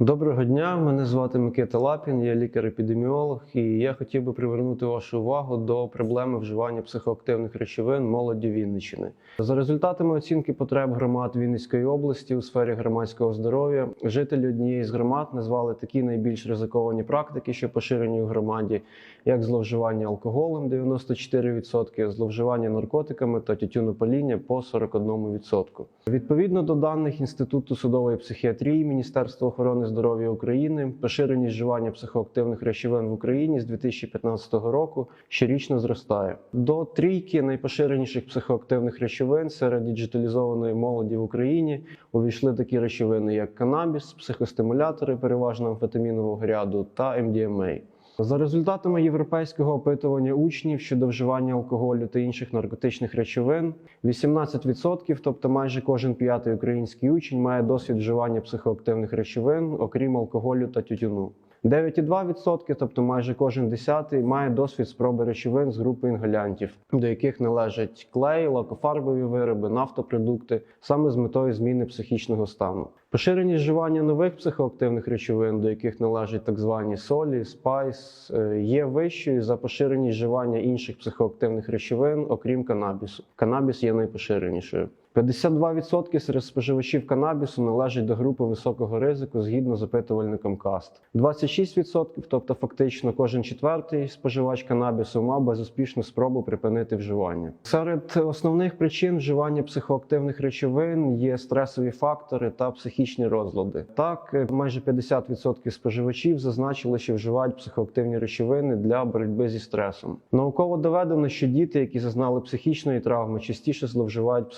Доброго дня, мене звати Микита Лапін, я лікар-епідеміолог, і я хотів би привернути вашу увагу до проблеми вживання психоактивних речовин молоді Вінниччини. За результатами оцінки потреб громад Вінницької області у сфері громадського здоров'я, жителі однієї з громад назвали такі найбільш ризиковані практики, що поширені у громаді, як зловживання алкоголем 94%, зловживання наркотиками та тютюнопаління по 41%. Відповідно до даних Інституту судової психіатрії Міністерства охорони здоров'я України, поширеність вживання психоактивних речовин в Україні з 2015 року щорічно зростає. До трійки найпоширеніших психоактивних речовин серед діджиталізованої молоді в Україні увійшли такі речовини, як канабіс, психостимулятори, переважно амфетамінового ряду та MDMA. За результатами європейського опитування учнів щодо вживання алкоголю та інших наркотичних речовин, 18%, тобто майже кожен п'ятий український учень, має досвід вживання психоактивних речовин, окрім алкоголю та тютюну. 9,2%, тобто майже кожен десятий, має досвід спроби речовин з групи інгалянтів, до яких належать клей, лакофарбові вироби, нафтопродукти, саме з метою зміни психічного стану. Поширеність вживання нових психоактивних речовин, до яких належать так звані солі, спайс, е, є вищою за поширеність вживання інших психоактивних речовин, окрім канабісу. Канабіс є найпоширенішою. 52% серед споживачів канабісу належать до групи високого ризику згідно з опитувальником КАСТ. 26%, тобто фактично кожен четвертий споживач канабісу, мав безуспішну спробу припинити вживання. Серед основних причин вживання психоактивних речовин є стресові фактори та психічні розлади. Так, е, майже 50% споживачів зазначили, що вживають психоактивні речовини для боротьби зі стресом. Науково доведено, що діти, які зазнали психічної травми, частіше зловживають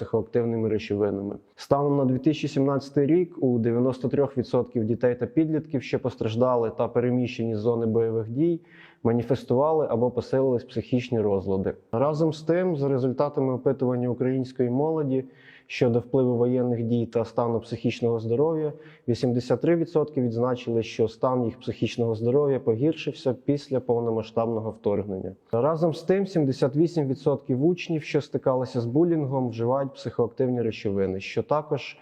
психоактивними речовинами. Станом на 2017 рік у 93% дітей та підлітків, що постраждали та переміщені з зони бойових дій, маніфестували або посилились психічні розлади. Разом з тим, за результатами опитування української молоді щодо впливу воєнних дій та стану психічного здоров'я, 83% відзначили, що стан їх психічного здоров'я погіршився після повномасштабного вторгнення. Разом з тим, 78% учнів, що стикалися з булінгом, вживають психоактивні речовини, що також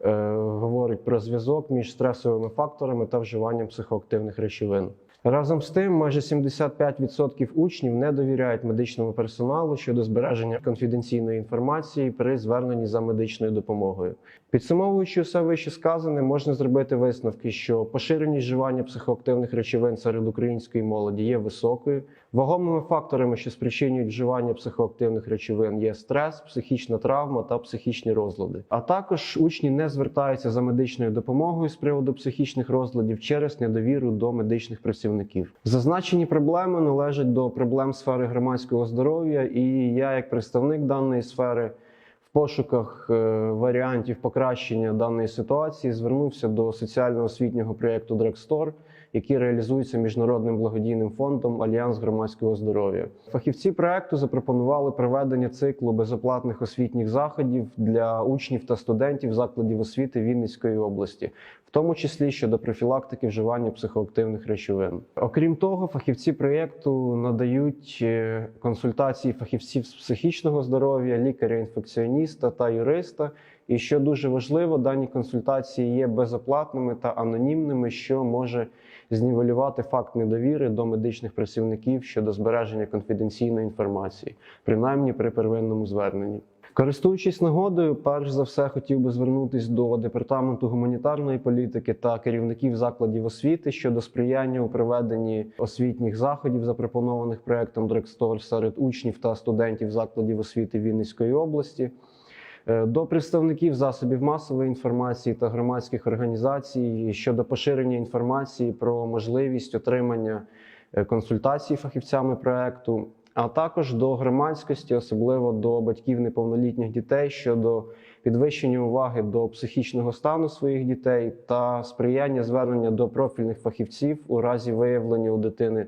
е, говорить про зв'язок між стресовими факторами та вживанням психоактивних речовин. Разом з тим, майже 75% учнів не довіряють медичному персоналу щодо збереження конфіденційної інформації при зверненні за медичною допомогою. Підсумовуючи все вище сказане, можна зробити висновки, що поширеність вживання психоактивних речовин серед української молоді є високою. Вагомими факторами, що спричинюють вживання психоактивних речовин, є стрес, психічна травма та психічні розлади. А також учні не звертаються за медичною допомогою з приводу психічних розладів через недовіру до медичних працівників. Зазначені проблеми належать до проблем сфери громадського здоров'я, і я, як представник даної сфери, в пошуках е, варіантів покращення даної ситуації звернувся до соціально-освітнього проєкту Драгстор, який реалізується міжнародним благодійним фондом Альянс громадського здоров'я. Фахівці проекту запропонували проведення циклу безоплатних освітніх заходів для учнів та студентів закладів освіти Вінницької області, в тому числі щодо профілактики вживання психоактивних речовин. Окрім того, фахівці проєкту надають е, консультації фахівців з психічного здоров'я, лікаря-інфекціоніста та юриста. І що дуже важливо, дані консультації є безоплатними та анонімними, що може знівелювати факт недовіри до медичних працівників щодо збереження конфіденційної інформації, принаймні при первинному зверненні. Користуючись нагодою, перш за все хотів би звернутися до департаменту гуманітарної політики та керівників закладів освіти щодо сприяння у проведенні освітніх заходів, запропонованих проектом Дрекстор серед учнів та студентів закладів освіти Вінницької області. Е, До представників засобів масової інформації та громадських організацій щодо поширення інформації про можливість отримання е, консультацій фахівцями проекту, а також до громадськості, особливо до батьків неповнолітніх дітей щодо підвищення уваги до психічного стану своїх дітей та сприяння звернення до профільних фахівців у разі виявлення у дитини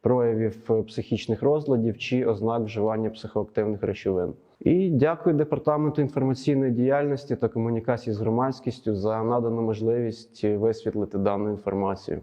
проявів е, психічних розладів чи ознак вживання психоактивних речовин. І дякую департаменту інформаційної діяльності та комунікації з громадськістю за надану можливість висвітлити дану інформацію.